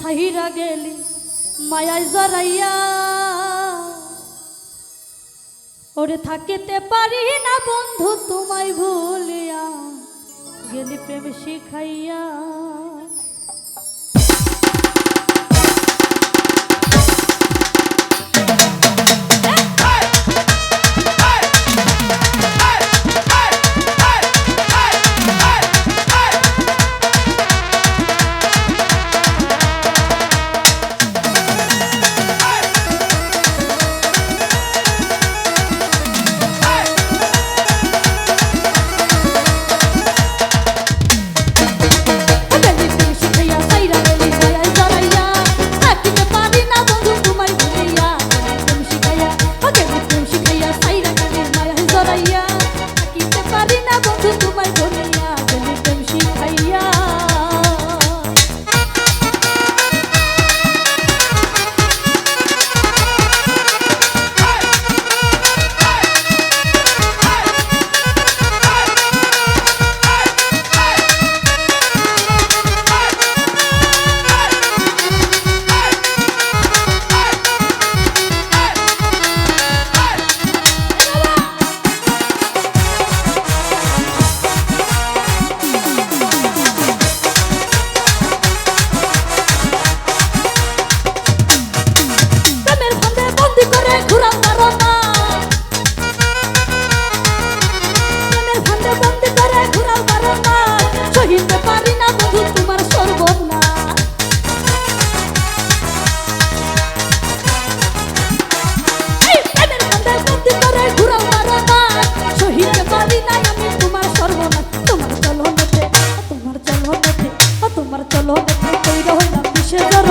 সাহিরা গেলি মায়ায় জরাইয়া ওরে থাকিতে পারি না বন্ধু তোমায় ভুলিয়া গেলি প্রেম শিখাইয়া।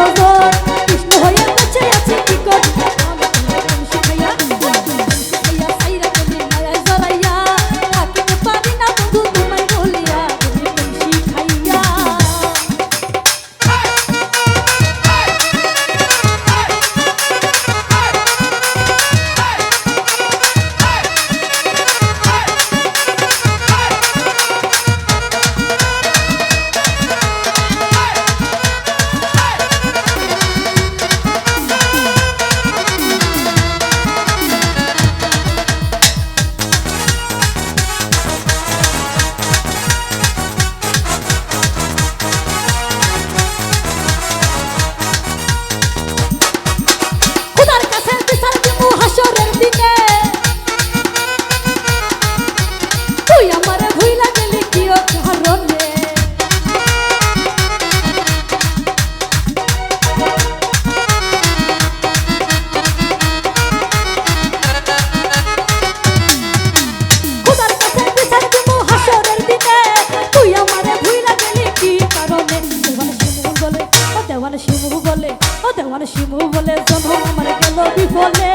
ভগবান বলে